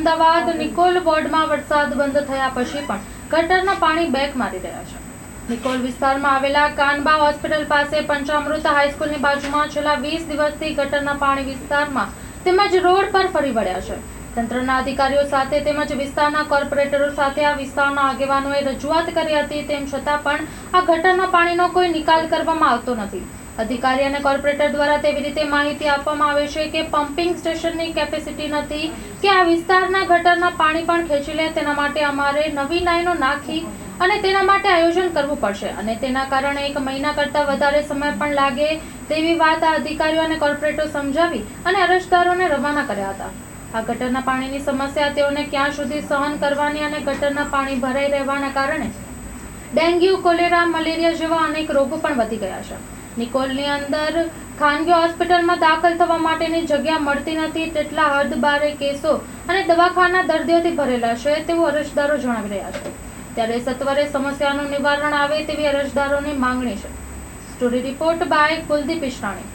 અમદાવાદ નિકોલ વોર્ડમાં વરસાદ બંધ થયા પછી પણ ગટરના પાણી બેક મારી રહ્યા છે. નિકોલ વિસ્તારમાં આવેલા કાનબા હોસ્પિટલ પાસે પંચામૃત હાઈસ્કૂલની બાજુમાં છેલ્લા વીસ દિવસથી ગટરના પાણી વિસ્તારમાં તેમજ રોડ પર ફરી વળ્યા છે. તંત્રના અધિકારીઓ સાથે તેમજ વિસ્તારના કોર્પોરેટરો સાથે આ વિસ્તારના આગેવાનોએ રજૂઆત કરી હતી તેમ છતાં પણ આ ગટરના પાણીનો કોઈ નિકાલ કરવામાં આવતો નથી. અધિકારી અને કોર્પોરેટર દ્વારા તેવી રીતે માહિતી આપવામાં આવે છે કે પમ્પિંગ સ્ટેશનની કેપેસિટી નથી, કે આ વિસ્તારના ગટરના પાણી પણ ખેંચી લે, તેના માટે અમારે નવી લાઈનો નાખી અને તેના માટે આયોજન કરવું પડશે. અને તેના કારણે એક મહિના કરતાં વધારે સમય પણ લાગે તેવી વાત આ અધિકારીઓ અને કોર્પોરેટરો સમજાવી અને અરજદારોને રવાના કર્યા હતા. આ ગટરના પાણીની સમસ્યા તેઓને ક્યાં સુધી સહન કરવાની અને ગટરના પાણી ભરાઈ રહેવાના કારણે ડેન્ગ્યુ, કોલેરા, મલેરિયા જેવા અનેક રોગો પણ વધી ગયા છે. નિકોલની અંદર ખાનગી હોસ્પિટલમાં દાખલ થવા માટેની જગ્યા મળતી નથી તેટલા હદબારે કેસો અને દવાખાના દર્દીઓથી ભરેલા છે તેવું અરજદારો જણાવી રહ્યા છે. ત્યારે સત્વરે સમસ્યાનું નિવારણ આવે તેવી અરજદારોની માંગણી છે. Story report by Kuldeep Ishrani